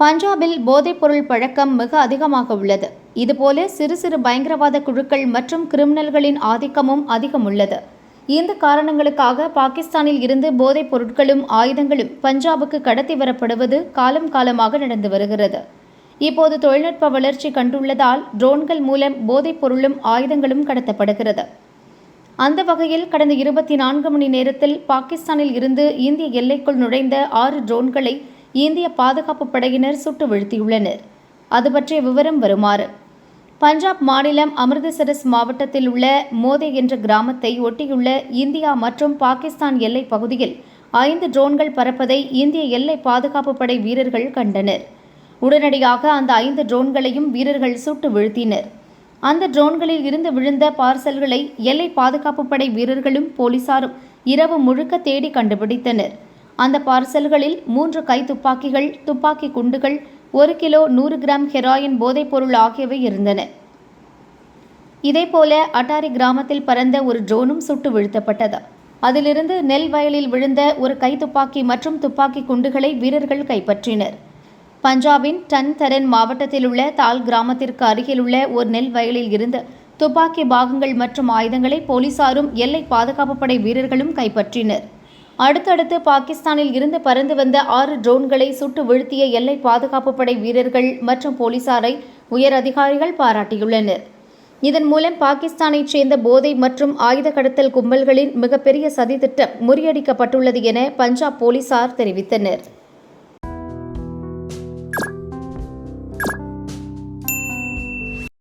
பஞ்சாபில் போதைப்பொருள் பழக்கம் மிக அதிகமாக உள்ளது. இதுபோல சிறு சிறு பயங்கரவாத குழுக்கள் மற்றும் கிரிமினல்களின் ஆதிக்கமும் அதிகம் உள்ளது. இந்த காரணங்களுக்காக பாகிஸ்தானில் இருந்து போதைப் பொருட்களும் ஆயுதங்களும் பஞ்சாபுக்கு கடத்தி வரப்படுவது காலம் காலமாக நடந்து வருகிறது. இப்போது தொழில்நுட்ப வளர்ச்சி கண்டுள்ளதால் ட்ரோன்கள் மூலம் போதைப் பொருளும் ஆயுதங்களும் கடத்தப்படுகிறது. அந்த வகையில் கடந்த இருபத்தி நான்கு மணி நேரத்தில் பாகிஸ்தானில் இருந்து இந்திய எல்லைக்குள் நுழைந்த ஆறு ட்ரோன்களை இந்திய பாதுகாப்பு படையினர் சுட்டு வீழ்த்தியுள்ளனர். அது பற்றிய விவரம் வருமாறு. பஞ்சாப் மாநிலம் அமிர்தசரஸ் மாவட்டத்தில் உள்ள மோதே என்ற கிராமத்தை ஒட்டியுள்ள இந்தியா மற்றும் பாகிஸ்தான் எல்லைப் பகுதியில் ஐந்து ட்ரோன்கள் பறப்பதை இந்திய எல்லை பாதுகாப்பு படை வீரர்கள் கண்டனர். உடனடியாக அந்த ஐந்து ட்ரோன்களையும் வீரர்கள் சுட்டு வீழ்த்தினர். அந்த ட்ரோன்களில் இருந்து விழுந்த பார்சல்களை எல்லை பாதுகாப்பு படை வீரர்களும் போலீசாரும் இரவு முழுக்க தேடி கண்டுபிடித்தனர். அந்த பார்சல்களில் மூன்று கை துப்பாக்கிகள் துப்பாக்கி குண்டுகள் ஒரு கிலோ நூறு கிராம் ஹெராயின் போதைப்பொருள் ஆகியவை இருந்தன. இதேபோல அட்டாரி கிராமத்தில் பறந்த ஒரு ட்ரோனும் சுட்டு வீழ்த்தப்பட்டது. அதிலிருந்து நெல் வயலில் விழுந்த ஒரு கைத்துப்பாக்கி மற்றும் துப்பாக்கி குண்டுகளை வீரர்கள் கைப்பற்றினர். பஞ்சாபின் டன் தரன் மாவட்டத்தில் உள்ள தால் கிராமத்திற்கு அருகிலுள்ள ஒரு நெல் வயலில் இருந்து துப்பாக்கி பாகங்கள் மற்றும் ஆயுதங்களை போலீசாரும் எல்லை பாதுகாப்பு படை வீரர்களும் கைப்பற்றினர். அடுத்தடுத்து பாகிஸ்தானில் இருந்து பறந்து வந்த ஆறு ட்ரோன்களை சுட்டு வீழ்த்திய எல்லை பாதுகாப்பு படை வீரர்கள் மற்றும் போலீசாரை உயர் அதிகாரிகள் பாராட்டியுள்ளனர். இதன் மூலம் பாகிஸ்தானைச் சேர்ந்த போதை மற்றும் ஆயுத கடத்தல் கும்பல்களின் மிகப்பெரிய சதித்திட்டம் முறியடிக்கப்பட்டுள்ளது என பஞ்சாப் போலீசார் தெரிவித்தனர்.